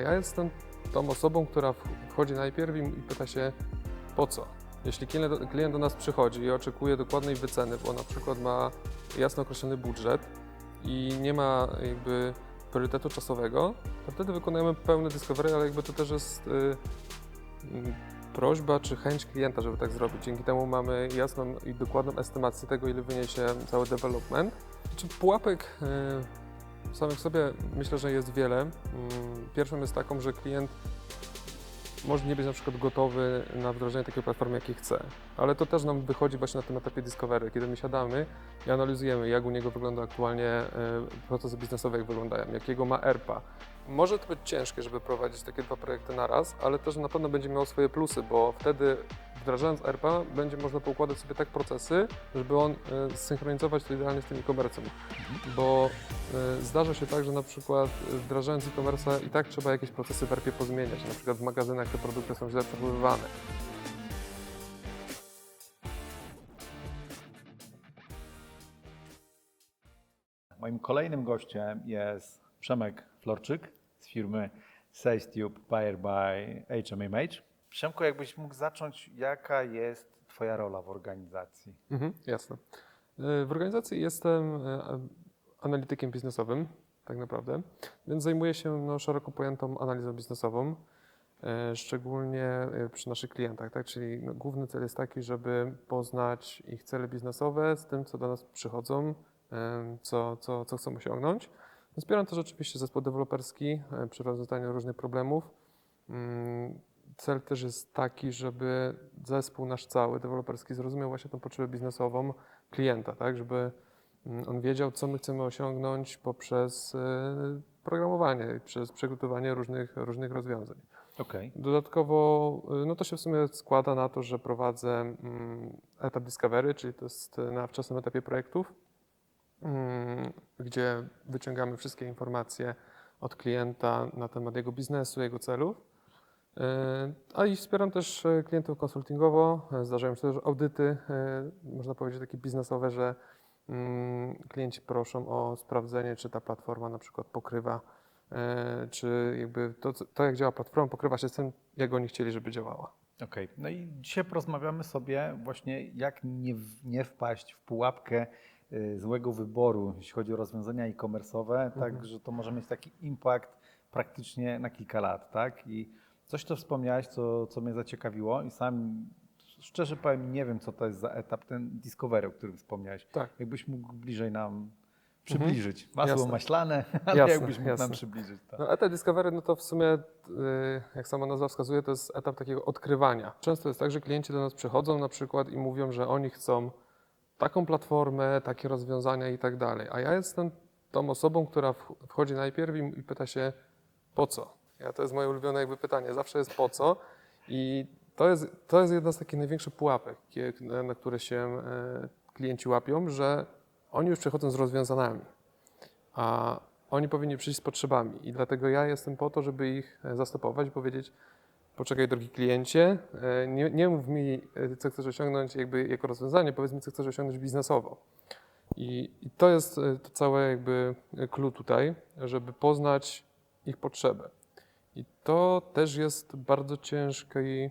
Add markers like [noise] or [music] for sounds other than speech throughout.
Ja jestem tą osobą, która wchodzi najpierw i pyta się po co. Jeśli klient, do nas przychodzi i oczekuje dokładnej wyceny, bo na przykład ma jasno określony budżet i nie ma jakby priorytetu czasowego, to wtedy wykonujemy pełne discovery, ale jakby to też jest y, prośba czy chęć klienta, żeby tak zrobić. Dzięki temu mamy jasną i dokładną estymację tego, ile wyniesie cały development. Czy pułapek y, samych sobie myślę, że jest wiele. Mm, Pierwszą jest taką, że klient może nie być na przykład gotowy na wdrożenie takiej platformy, jakiej chce. Ale to też nam wychodzi właśnie na tym etapie discovery, kiedy my siadamy i analizujemy, jak u niego wygląda aktualnie e, procesy biznesowe, jak wyglądają, jakiego ma ERPA. Może to być ciężkie, żeby prowadzić takie dwa projekty na raz, ale też na pewno będzie miało swoje plusy, bo wtedy wdrażając ERPA będzie można poukładać sobie tak procesy, żeby on e, zsynchronizować to idealnie z tym e-commerce'em. Bo e, zdarza się tak, że na przykład e, wdrażając e-commerce i tak trzeba jakieś procesy w ERPie pozmieniać. Na przykład w magazynach te produkty są źle przechowywane. Moim kolejnym gościem jest Przemek Florczyk z firmy SalesTube Powered by HMMH. Przemku, jakbyś mógł zacząć, jaka jest Twoja rola w organizacji? Mhm, jasne. E, W organizacji jestem e, analitykiem biznesowym, tak naprawdę, więc zajmuję się no, szeroko pojętą analizą biznesową, e, szczególnie przy naszych klientach. Tak? Czyli no, główny cel jest taki, żeby poznać ich cele biznesowe z tym, co do nas przychodzą, co, co, co chcą osiągnąć. Wspieram też oczywiście zespół deweloperski e, przy rozwiązaniu różnych problemów. Mm, Cel też jest taki, żeby zespół nasz cały deweloperski zrozumiał właśnie tą potrzebę biznesową klienta, tak, żeby mm, on wiedział, co my chcemy osiągnąć poprzez e, programowanie, przez przygotowanie różnych, różnych rozwiązań. Okej. Dodatkowo, y, no to się w sumie składa na to, że prowadzę mm, etap discovery, czyli to jest na wczesnym etapie projektów, gdzie wyciągamy wszystkie informacje od klienta na temat jego biznesu, jego celów. Y, A i wspieram też y, klientów konsultingowo. Y, Zdarzają się też audyty, można powiedzieć takie biznesowe, że mm, klienci proszą o sprawdzenie, czy ta platforma na przykład pokrywa e, czy jakby to, to, jak działa platforma, pokrywa się z tym, jak oni chcieli, żeby działała. Okej. No i dzisiaj porozmawiamy sobie właśnie, jak nie, nie wpaść w pułapkę złego wyboru, jeśli chodzi o rozwiązania e-commerce'owe, tak, że to może mieć taki impact praktycznie na kilka lat, tak? I coś, co wspomniałeś, co, co mnie zaciekawiło i sam szczerze powiem, nie wiem, co to jest za etap, ten discovery, o którym wspomniałeś. Tak. Jakbyś mógł bliżej nam przybliżyć. Masło Jasne. maślane, [laughs] ale Jasne, jakbyś mógł nam jasne. przybliżyć. Tak. No, etap Discovery, no to w sumie, y, jak sama nazwa wskazuje, to jest etap takiego odkrywania. Często jest tak, że klienci do nas przychodzą na przykład i mówią, że oni chcą taką platformę, takie rozwiązania i tak dalej. A ja jestem tą osobą, która wchodzi najpierw i, pyta się po co. Ja, to jest moje ulubione jakby pytanie. Zawsze jest po co. I to jest, to jest jedna z takich największych pułapek, na które się e, klienci łapią, że oni już przychodzą z rozwiązaniami a oni powinni przyjść z potrzebami i dlatego ja jestem po to, żeby ich e, zastopować i powiedzieć, poczekaj drogi kliencie, e, nie, nie mów mi, e, co chcesz osiągnąć jakby jako rozwiązanie, powiedz mi, co chcesz osiągnąć biznesowo. I, i to jest e, to całe jakby clue tutaj, żeby poznać ich potrzebę. I to też jest bardzo ciężki,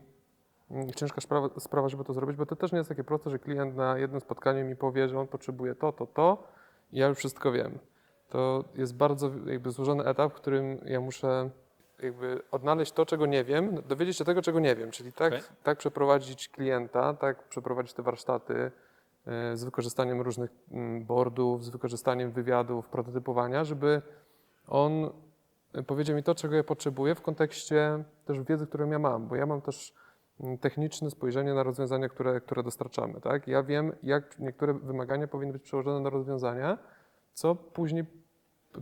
mm, ciężka sprawa, sprawa, żeby to zrobić, bo to też nie jest takie proste, że klient na jednym spotkaniu mi powie, że on potrzebuje to, to, to i ja już wszystko wiem to jest bardzo jakby złożony etap, w którym ja muszę jakby odnaleźć to, czego nie wiem, dowiedzieć się tego, czego nie wiem, czyli tak, Okej. tak przeprowadzić klienta, tak przeprowadzić te warsztaty e, z wykorzystaniem różnych mm, boardów, z wykorzystaniem wywiadów, prototypowania, żeby on e, powiedział mi to, czego ja potrzebuję w kontekście też wiedzy, którą ja mam, bo ja mam też mm, techniczne spojrzenie na rozwiązania, które, które dostarczamy. Tak? Ja wiem, jak niektóre wymagania powinny być przełożone na rozwiązania, co później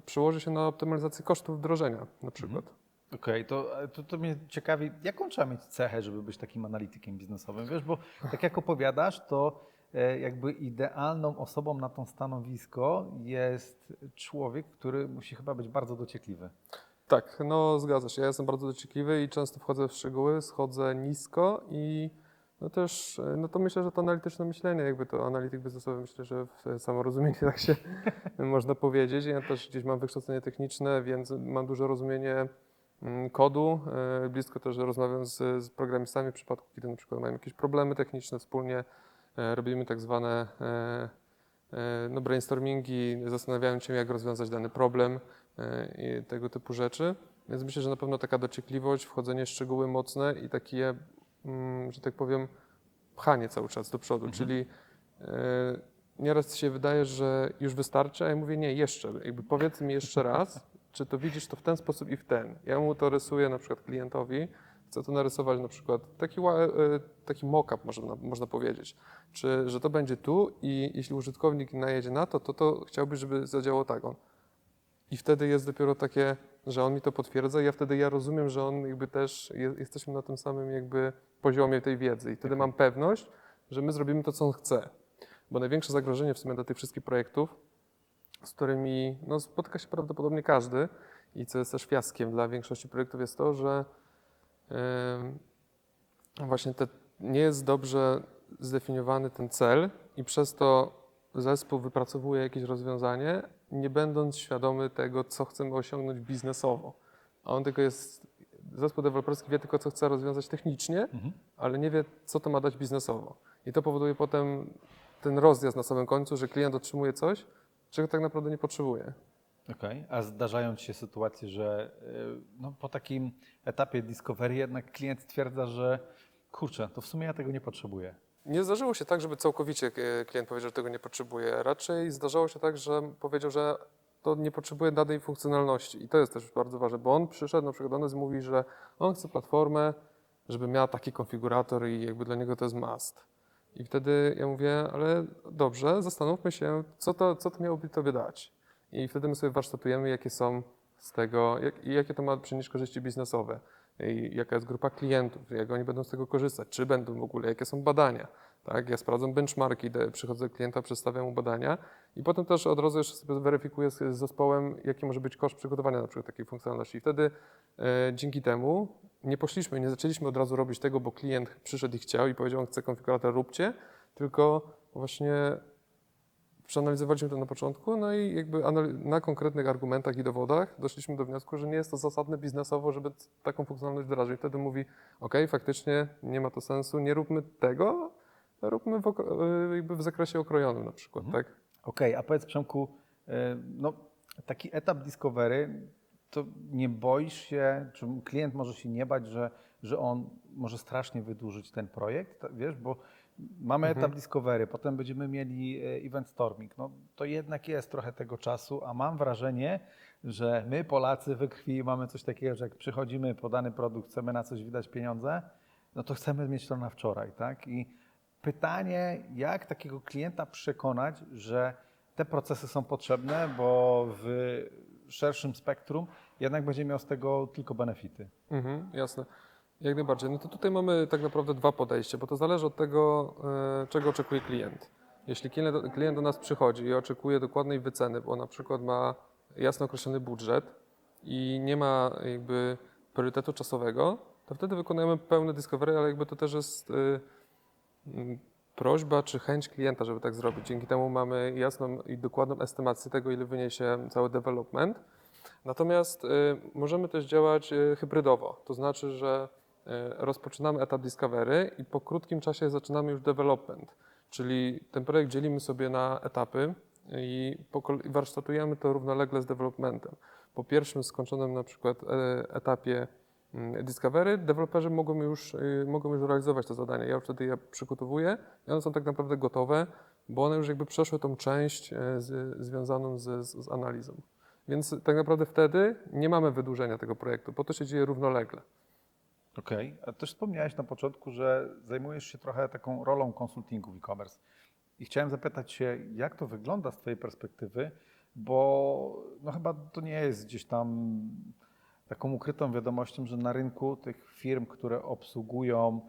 przełoży się na optymalizację kosztów wdrożenia na przykład. Okej, to, to, to mnie ciekawi, jaką trzeba mieć cechę, żeby być takim analitykiem biznesowym? Wiesz, bo tak jak opowiadasz, to e, jakby idealną osobą na to stanowisko jest człowiek, który musi chyba być bardzo dociekliwy. Tak, no zgadza się. Ja jestem bardzo dociekliwy i często wchodzę w szczegóły, schodzę nisko i no też, e, no to myślę, że to analityczne myślenie, jakby to analityk biznesowy, myślę, że w samorozumienie [laughs] tak się można powiedzieć. Ja też gdzieś mam wykształcenie techniczne, więc mam duże rozumienie kodu. E, Blisko też rozmawiam z, z programistami w przypadku, kiedy na przykład mają jakieś problemy techniczne wspólnie. E, Robimy tak zwane e, no, brainstormingi, zastanawiając się, jak rozwiązać dany problem i tego typu rzeczy. Więc myślę, że na pewno taka dociekliwość, wchodzenie w szczegóły mocne i takie, mm, że tak powiem, pchanie cały czas do przodu, czyli e, nieraz się wydaje, że już wystarczy, a ja mówię nie, jeszcze, jakby powiedz mi jeszcze raz, czy to widzisz to w ten sposób i w ten. Ja mu to rysuję na przykład klientowi, chcę to narysować na przykład taki, e, taki mock-up można, można powiedzieć, czy, że to będzie tu i jeśli użytkownik najedzie na to, to to chciałby, żeby zadziałało tak on. I wtedy jest dopiero takie, że on mi to potwierdza i ja wtedy ja rozumiem, że on jakby też, je, jesteśmy na tym samym jakby poziomie tej wiedzy i wtedy mam pewność, że my zrobimy to, co on chce. Bo największe zagrożenie w sumie dla tych wszystkich projektów, z którymi no, spotyka się prawdopodobnie każdy i co jest też fiaskiem dla większości projektów jest to, że em, właśnie te, nie jest dobrze zdefiniowany ten cel i przez to zespół wypracowuje jakieś rozwiązanie, nie będąc świadomy tego, co chcemy osiągnąć biznesowo. A on tylko jest, zespół deweloperski wie tylko, co chce rozwiązać technicznie, Mhm. ale nie wie, co to ma dać biznesowo. I to powoduje potem ten rozjazd na samym końcu, że klient otrzymuje coś, czego tak naprawdę nie potrzebuje. Okej, a zdarzają Ci się sytuacje, że y, no, po takim etapie discovery jednak klient stwierdza, że kurczę, to w sumie ja tego nie potrzebuję. Nie zdarzyło się tak, żeby całkowicie e, klient powiedział, że tego nie potrzebuje. Raczej zdarzało się tak, że powiedział, że to nie potrzebuje danej funkcjonalności. I to jest też bardzo ważne, bo on przyszedł na przykład do nas i mówi, że on chce platformę, żeby miała taki konfigurator i jakby dla niego to jest must. I wtedy ja mówię, ale dobrze, zastanówmy się, co to, co to miałoby tobie dać. I wtedy my sobie warsztatujemy, jakie są z tego, jak, jakie to ma przynieść korzyści biznesowe, jaka jest grupa klientów, jak oni będą z tego korzystać, czy będą w ogóle, jakie są badania. Tak? Ja sprawdzam benchmarki, przychodzę do klienta, przedstawiam mu badania i potem też od razu jeszcze sobie weryfikuję z, z zespołem, jaki może być koszt przygotowania na przykład takiej funkcjonalności. I wtedy e, dzięki temu nie poszliśmy, nie zaczęliśmy od razu robić tego, bo klient przyszedł i chciał i powiedział, on chce konfigurator, róbcie, tylko właśnie przeanalizowaliśmy to na początku, no i jakby na konkretnych argumentach i dowodach doszliśmy do wniosku, że nie jest to zasadne biznesowo, żeby taką funkcjonalność wdrażać. Wtedy mówi, ok, faktycznie nie ma to sensu, nie róbmy tego, róbmy w, y, jakby w zakresie okrojonym na przykład, Mhm. tak? Okej, a powiedz Przemku, y, no, taki etap discovery, to nie boisz się, czy klient może się nie bać, że, że on może strasznie wydłużyć ten projekt, wiesz, bo mamy Mhm. etap discovery, potem będziemy mieli e, event storming, no to jednak jest trochę tego czasu, a mam wrażenie, że my Polacy we krwi mamy coś takiego, że jak przychodzimy po dany produkt, chcemy na coś wydać pieniądze, no to chcemy mieć to na wczoraj, tak? I pytanie, jak takiego klienta przekonać, że te procesy są potrzebne, bo w szerszym spektrum jednak będzie miał z tego tylko benefity. Mhm, jasne. Jak najbardziej. No to tutaj mamy tak naprawdę dwa podejścia, bo to zależy od tego, e, czego oczekuje klient. Jeśli klient, do nas przychodzi i oczekuje dokładnej wyceny, bo na przykład ma jasno określony budżet i nie ma jakby priorytetu czasowego, to wtedy wykonujemy pełne discovery, ale jakby to też jest y, prośba czy chęć klienta, żeby tak zrobić. Dzięki temu mamy jasną i dokładną estymację tego, ile wyniesie cały development. Natomiast y, możemy też działać y, hybrydowo, to znaczy, że rozpoczynamy etap discovery i po krótkim czasie zaczynamy już development, czyli ten projekt dzielimy sobie na etapy i, warsztatujemy to równolegle z developmentem. Po pierwszym skończonym na przykład e, etapie mm, discovery deweloperzy mogą już, y, mogą już realizować te zadania. Ja wtedy je przygotowuję i one są tak naprawdę gotowe, bo one już jakby przeszły tą część e, z, związaną z, z analizą. Więc tak naprawdę wtedy nie mamy wydłużenia tego projektu, bo to się dzieje równolegle. Okej, a też wspomniałeś na początku, że zajmujesz się trochę taką rolą konsultingu w e-commerce. I chciałem zapytać się, jak to wygląda z Twojej perspektywy, bo no chyba to nie jest gdzieś tam taką ukrytą wiadomością, że na rynku tych firm, które obsługują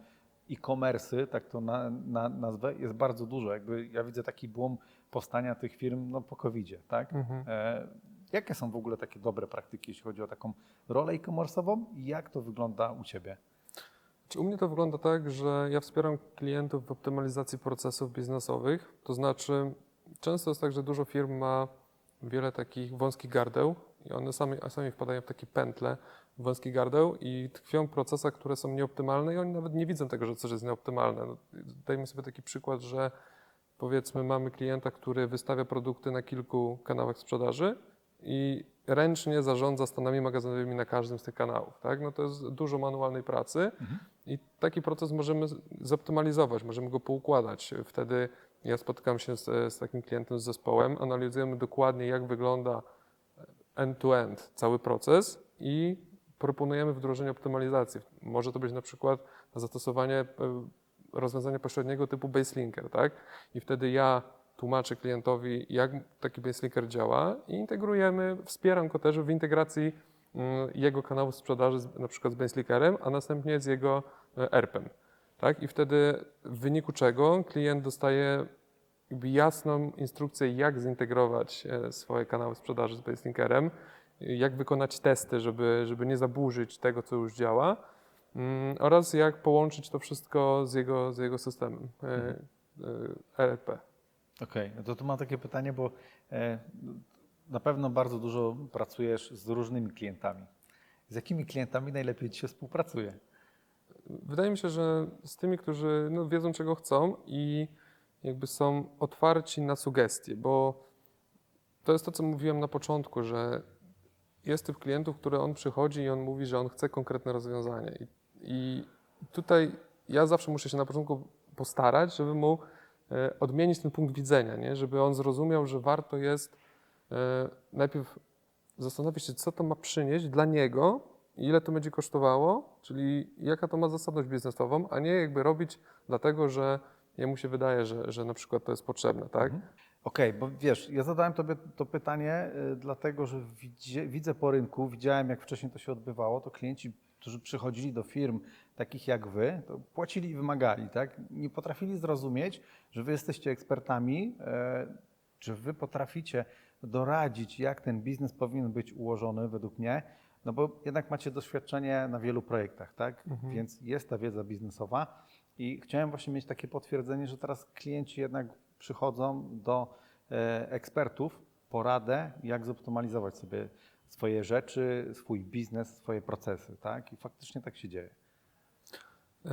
e-commerce, tak to na, na, nazwę, jest bardzo dużo. Jakby ja widzę taki boom powstania tych firm no, po covid tak? E, jakie są w ogóle takie dobre praktyki, jeśli chodzi o taką rolę e-commerce'ową i jak to wygląda u Ciebie? Czy u mnie to wygląda tak, że ja wspieram klientów w optymalizacji procesów biznesowych, to znaczy często jest tak, że dużo firm ma wiele takich wąskich gardeł i one sami, sami wpadają w takie pętle wąskich gardeł i tkwią w procesach, które są nieoptymalne i oni nawet nie widzą tego, że coś jest nieoptymalne. No, dajmy sobie taki przykład, że powiedzmy mamy klienta, który wystawia produkty na kilku kanałach sprzedaży i ręcznie zarządza stanami magazynowymi na każdym z tych kanałów. Tak? No to jest dużo manualnej pracy i taki proces możemy zoptymalizować, możemy go poukładać. Wtedy ja spotykam się z, z takim klientem, z zespołem, analizujemy dokładnie, jak wygląda end-to-end cały proces i proponujemy wdrożenie optymalizacji. Może to być na przykład zastosowanie e, rozwiązania pośredniego typu baselinker, tak? I wtedy ja tłumaczę klientowi, jak taki baselinker działa i integrujemy, wspieram go też w integracji mm, jego kanału sprzedaży, z, na przykład z baselinkerem, a następnie z jego e, ERP-em. Tak? I wtedy w wyniku czego klient dostaje jasną instrukcję, jak zintegrować e, swoje kanały sprzedaży z baselinkerem, jak wykonać testy, żeby, żeby nie zaburzyć tego, co już działa, mm, oraz jak połączyć to wszystko z jego, z jego systemem e, e, ERP. Okej, no to tu mam takie pytanie, bo e, na pewno bardzo dużo pracujesz z różnymi klientami. Z jakimi klientami najlepiej Ci się współpracuje? Wydaje mi się, że z tymi, którzy no, wiedzą, czego chcą i jakby są otwarci na sugestie, bo to jest to, co mówiłem na początku, że jest typ klientów, który on przychodzi i on mówi, że on chce konkretne rozwiązanie. I, i tutaj ja zawsze muszę się na początku postarać, żeby mu odmienić ten punkt widzenia, nie? żeby on zrozumiał, że warto jest e, najpierw zastanowić się, co to ma przynieść dla niego, ile to będzie kosztowało, czyli jaka to ma zasadność biznesową, a nie jakby robić dlatego, że jemu się wydaje, że, że na przykład to jest potrzebne, tak? Okej, bo wiesz, ja zadałem Tobie to pytanie, y, dlatego że widzę po rynku, widziałem jak wcześniej to się odbywało, to klienci, którzy przychodzili do firm takich jak Wy, to płacili i wymagali, tak? Nie potrafili zrozumieć, że Wy jesteście ekspertami, e, czy Wy potraficie doradzić, jak ten biznes powinien być ułożony według mnie, no bo jednak macie doświadczenie na wielu projektach, tak? Więc jest ta wiedza biznesowa i chciałem właśnie mieć takie potwierdzenie, że teraz klienci jednak przychodzą do e, ekspertów poradę, jak zoptymalizować sobie swoje rzeczy, swój biznes, swoje procesy, tak? I faktycznie tak się dzieje. Yy,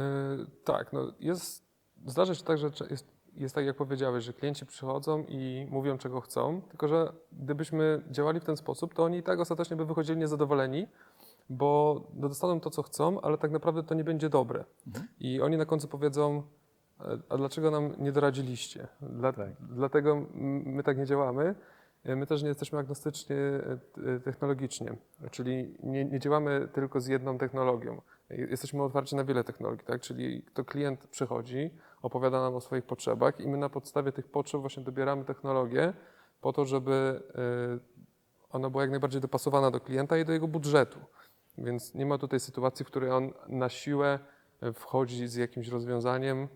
tak, no jest, zdarza się tak, że jest, jest tak, jak powiedziałeś, że klienci przychodzą i mówią, czego chcą, tylko że gdybyśmy działali w ten sposób, to oni i tak ostatecznie by wychodzili niezadowoleni, bo dostaną to, co chcą, ale tak naprawdę to nie będzie dobre. I oni na końcu powiedzą, "E, a dlaczego nam nie doradziliście? Dla, Tak. Dlatego my tak nie działamy. E, My też nie jesteśmy agnostycznie e, technologicznie, czyli nie, nie działamy tylko z jedną technologią. Jesteśmy otwarci na wiele technologii, tak? Czyli to klient przychodzi, opowiada nam o swoich potrzebach i my na podstawie tych potrzeb właśnie dobieramy technologię po to, żeby y, ona była jak najbardziej dopasowana do klienta i do jego budżetu. Więc nie ma tutaj sytuacji, w której on na siłę y, wchodzi z jakimś rozwiązaniem y,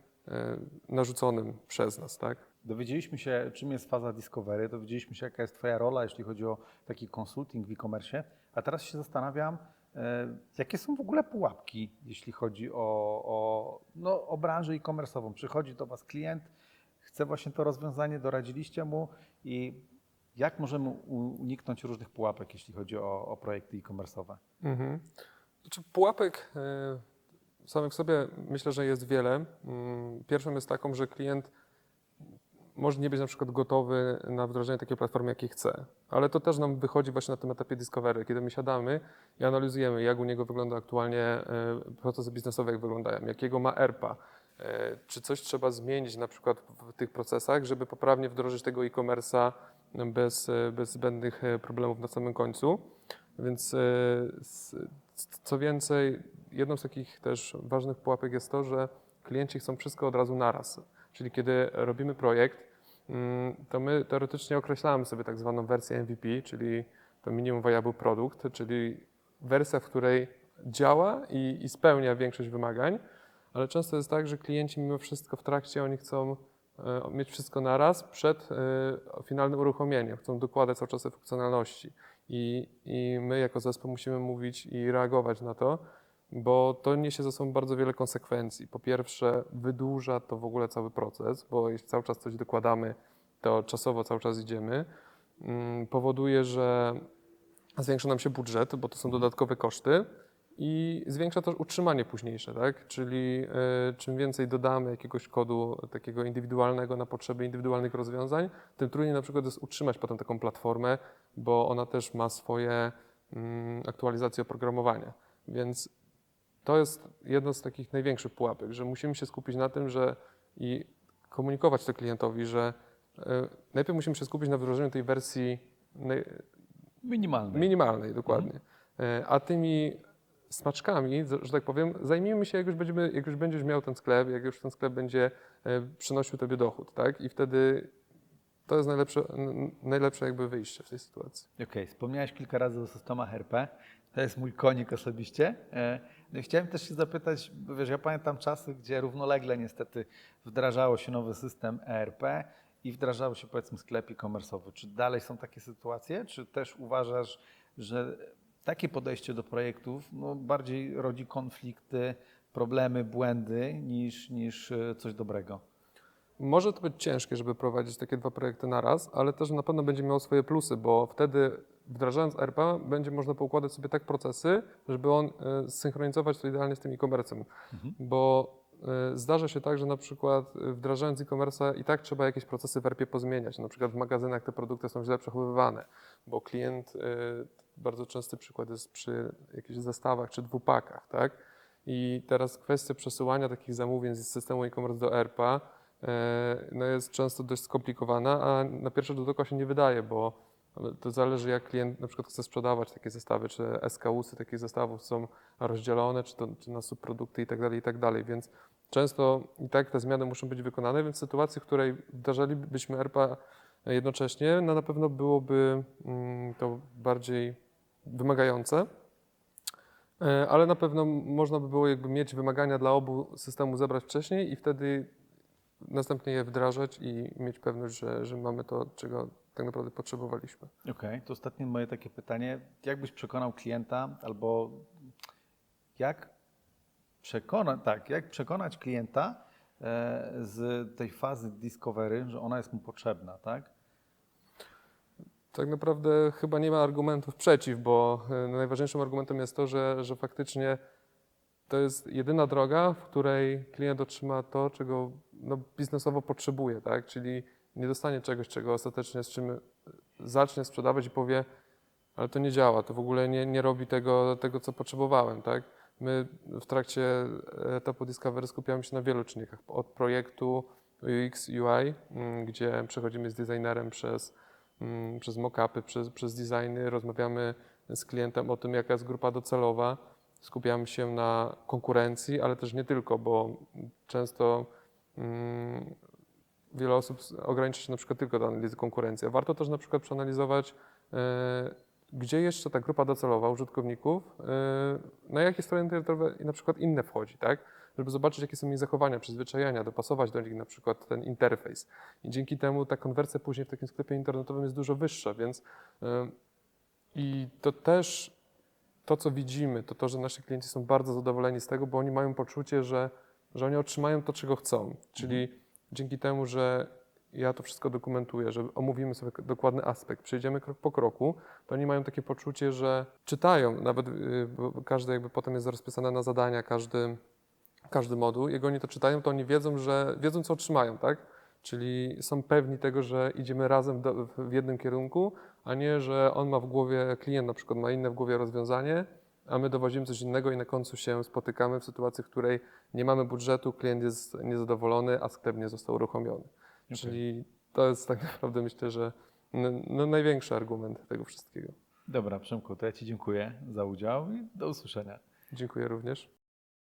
narzuconym przez nas, tak? Dowiedzieliśmy się, czym jest faza discovery, dowiedzieliśmy się, jaka jest Twoja rola, jeśli chodzi o taki konsulting w e-commerce, a teraz się zastanawiam, jakie są w ogóle pułapki, jeśli chodzi o, o, no, o branżę e-commerce'ową. Przychodzi do Was klient, chce właśnie to rozwiązanie, doradziliście mu i jak możemy uniknąć różnych pułapek, jeśli chodzi o, o projekty e-commerce'owe? Mhm. Znaczy pułapek y, samych sobie myślę, że jest wiele. Mm, Pierwszą jest taką, że klient może nie być na przykład gotowy na wdrożenie takiej platformy, jakiej chce. Ale to też nam wychodzi właśnie na tym etapie discovery, kiedy my siadamy i analizujemy, jak u niego wygląda aktualnie y, procesy biznesowe, jak wyglądają, jakiego ma ERPA, y, czy coś trzeba zmienić na przykład w tych procesach, żeby poprawnie wdrożyć tego e-commerce'a bez, y, bez zbędnych problemów na samym końcu. Więc e, co więcej, jedną z takich też ważnych pułapek jest to, że klienci chcą wszystko od razu naraz. Czyli kiedy robimy projekt, to my teoretycznie określamy sobie tak zwaną wersję MVP, czyli to minimum viable product, czyli wersja, w której działa i, i spełnia większość wymagań, ale często jest tak, że klienci mimo wszystko w trakcie oni chcą e, mieć wszystko naraz przed e, finalnym uruchomieniem, chcą dokładać cały czas funkcjonalności. I, I my jako zespół musimy mówić i reagować na to, bo to niesie ze sobą bardzo wiele konsekwencji. Po pierwsze, wydłuża to w ogóle cały proces, bo jeśli cały czas coś dokładamy, to czasowo cały czas idziemy. Mm, Powoduje, że zwiększa nam się budżet, bo to są dodatkowe koszty i zwiększa też utrzymanie późniejsze, tak? Czyli e, czym więcej dodamy jakiegoś kodu takiego indywidualnego na potrzeby indywidualnych rozwiązań, tym trudniej na przykład jest utrzymać potem taką platformę, bo ona też ma swoje mm, aktualizacje oprogramowania. Więc to jest jedno z takich największych pułapek, że musimy się skupić na tym, że i komunikować to klientowi, że e, najpierw musimy się skupić na wdrożeniu tej wersji Minimalny. minimalnej, dokładnie. E, A tymi smaczkami, że tak powiem, zajmijmy się, jak już, będziemy, jak już będziesz miał ten sklep, jak już ten sklep będzie e, przynosił tobie dochód, tak? I wtedy to jest najlepsze, najlepsze jakby wyjście w tej sytuacji. Okej, wspomniałeś kilka razy o systemach RP. To jest mój konik osobiście. Chciałem też się zapytać, bo wiesz, ja pamiętam czasy, gdzie równolegle niestety wdrażało się nowy system ERP i wdrażało się powiedzmy sklep e-commerce'owy. Czy dalej są takie sytuacje? Czy też uważasz, że takie podejście do projektów no, bardziej rodzi konflikty, problemy, błędy niż, niż e, coś dobrego? Może to być ciężkie, żeby prowadzić takie dwa projekty naraz, ale też na pewno będzie miało swoje plusy, bo wtedy wdrażając RPA będzie można poukładać sobie tak procesy, żeby on e, zsynchronizować to idealnie z tym e-commerce'em. Bo e, zdarza się tak, że na przykład e, wdrażając e-commerce i tak trzeba jakieś procesy w RP pozmieniać. Na przykład w magazynach te produkty są źle przechowywane, bo klient, bardzo częsty przykład jest przy jakichś zestawach czy dwupakach, tak? I teraz kwestia przesyłania takich zamówień z systemu e-commerce do ERPA e, no jest często dość skomplikowana, a na pierwszy rzut oka się nie wydaje, bo to zależy jak klient na przykład chce sprzedawać takie zestawy, czy SKU-sy takich zestawów są rozdzielone, czy, to, czy na subprodukty i tak dalej, i tak więc często i tak te zmiany muszą być wykonane, więc w sytuacji, w której wdrażalibyśmy ERPA jednocześnie, no na pewno byłoby mm, to bardziej wymagające, E, ale na pewno można by było jakby mieć wymagania dla obu systemów zebrać wcześniej i wtedy następnie je wdrażać i mieć pewność, że, że mamy to, czego tak naprawdę potrzebowaliśmy. Okej, to ostatnie moje takie pytanie. Jak byś przekonał klienta, albo jak przekonać, tak, jak przekonać klienta e, z tej fazy discovery, że ona jest mu potrzebna, tak? Tak naprawdę chyba nie ma argumentów przeciw, bo e, najważniejszym argumentem jest to, że, że faktycznie to jest jedyna droga, w której klient otrzyma to, czego no, biznesowo potrzebuje, tak? Czyli nie dostanie czegoś, czego ostatecznie z czym zacznie sprzedawać i powie, ale to nie działa, to w ogóle nie, nie robi tego, tego, co potrzebowałem, tak? My w trakcie etapu Discovery skupiamy się na wielu czynnikach, od projektu UX, UI, mm, gdzie przechodzimy z designerem przez, mm, przez mock-upy, przez, przez designy, rozmawiamy z klientem o tym, jaka jest grupa docelowa, skupiamy się na konkurencji, ale też nie tylko, bo często mm, wiele osób ogranicza się na przykład tylko do analizy konkurencji. Warto też na przykład przeanalizować, e, gdzie jeszcze ta grupa docelowa użytkowników, e, na jakie strony internetowe i na przykład inne wchodzi, tak? Żeby zobaczyć, jakie są ich zachowania, przyzwyczajenia, dopasować do nich na przykład ten interfejs. I dzięki temu ta konwersja później w takim sklepie internetowym jest dużo wyższa, więc e, i to też to, co widzimy, to to, że nasi klienci są bardzo zadowoleni z tego, bo oni mają poczucie, że, że oni otrzymają to, czego chcą. Czyli dzięki temu, że ja to wszystko dokumentuję, że omówimy sobie dokładny aspekt, przejdziemy krok po kroku, to oni mają takie poczucie, że czytają, nawet y, każdy jakby potem jest rozpisane na zadania, każdy, każdy moduł, jak oni to czytają, to oni wiedzą, że wiedzą, co otrzymają, tak? Czyli są pewni tego, że idziemy razem w jednym kierunku, a nie, że on ma w głowie, klient na przykład ma inne w głowie rozwiązanie, a my dowozimy coś innego i na końcu się spotykamy w sytuacji, w której nie mamy budżetu, klient jest niezadowolony, a sklep nie został uruchomiony. Czyli to jest tak [laughs] naprawdę myślę, że no, największy argument tego wszystkiego. Dobra, Przemku, to ja Ci dziękuję za udział i do usłyszenia. Dziękuję również.